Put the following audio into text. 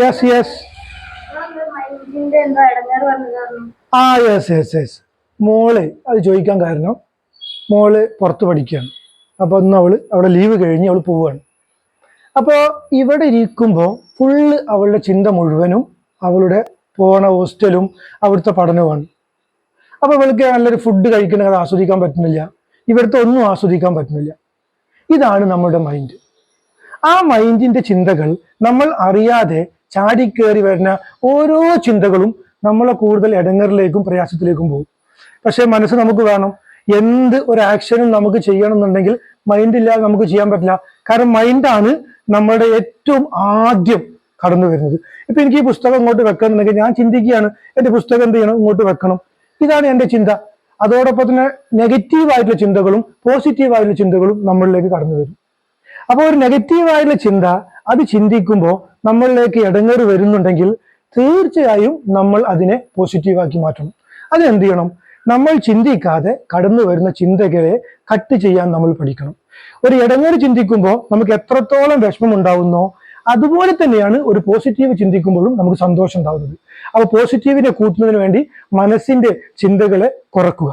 Yes yes ആ yes yes yes മോൾ അത് ചോദിക്കാൻ കാരണം മോൾ പുറത്ത് പഠിക്കുകയാണ്. അപ്പോൾ ഇന്ന് അവൾ അവിടെ ലീവ് കഴിഞ്ഞ് അവൾ പോവുകയാണ്. അപ്പോൾ ഇവിടെ ഇരിക്കുമ്പോൾ ഫുള്ള് അവളുടെ ചിന്ത മുഴുവനും അവളുടെ പോണ ഹോസ്റ്റലും അവിടുത്തെ പഠനവുമാണ്. അപ്പോൾ ഇവൾക്ക് നല്ലൊരു ഫുഡ് കഴിക്കുന്നത് ആസ്വദിക്കാൻ പറ്റുന്നില്ല. ഇവിടുത്തെ ഒന്നും ആസ്വദിക്കാൻ പറ്റുന്നില്ല. ഇതാണ് നമ്മുടെ മൈൻഡ് ആ മൈൻഡിന്റെ ചിന്തകൾ നമ്മൾ അറിയാതെ ചാടിക്കേറി വരുന്ന ഓരോ ചിന്തകളും നമ്മളെ കൂടുതൽ ഇടങ്ങറിലേക്കും പ്രയാസത്തിലേക്കും പോകും. പക്ഷെ മനസ്സ് നമുക്ക് വേണം എന്ത് ഒരു ആക്ഷനും നമുക്ക് ചെയ്യണമെന്നുണ്ടെങ്കിൽ മൈൻഡ് ഇല്ലാതെ നമുക്ക് ചെയ്യാൻ പറ്റില്ല. കാരണം മൈൻഡാണ് നമ്മളുടെ ഏറ്റവും ആദ്യം കടന്നു വരുന്നത്. ഇപ്പൊ എനിക്ക് ഈ പുസ്തകം ഇങ്ങോട്ട് വെക്കണമെന്നുണ്ടെങ്കിൽ ഞാൻ ചിന്തിക്കുകയാണ് എന്റെ പുസ്തകം എന്ത് ചെയ്യണം? ഇങ്ങോട്ട് വെക്കണം. ഇതാണ് എന്റെ ചിന്ത. അതോടൊപ്പം തന്നെ നെഗറ്റീവ് ആയിട്ടുള്ള ചിന്തകളും പോസിറ്റീവ് ആയിട്ടുള്ള ചിന്തകളും നമ്മളിലേക്ക് കടന്നു വരും. അപ്പോൾ ഒരു നെഗറ്റീവായിട്ടുള്ള ചിന്ത അത് ചിന്തിക്കുമ്പോൾ നമ്മളിലേക്ക് ഇടങ്ങേറ് വരുന്നുണ്ടെങ്കിൽ തീർച്ചയായും നമ്മൾ അതിനെ പോസിറ്റീവാക്കി മാറ്റണം അത് എന്ത് ചെയ്യണം? നമ്മൾ ചിന്തിക്കാതെ കടന്നു വരുന്ന ചിന്തകളെ കട്ട് ചെയ്യാൻ നമ്മൾ പഠിക്കണം. ഒരു ഇടങ്ങേറ് ചിന്തിക്കുമ്പോൾ നമുക്ക് എത്രത്തോളം വിഷമം ഉണ്ടാവുന്നോ അതുപോലെ തന്നെയാണ് ഒരു പോസിറ്റീവ് ചിന്തിക്കുമ്പോഴും നമുക്ക് സന്തോഷം ഉണ്ടാവുന്നത്. അപ്പോൾ പോസിറ്റീവിനെ കൂട്ടുന്നതിന് വേണ്ടി മനസ്സിന്റെ ചിന്തകളെ കുറക്കുക.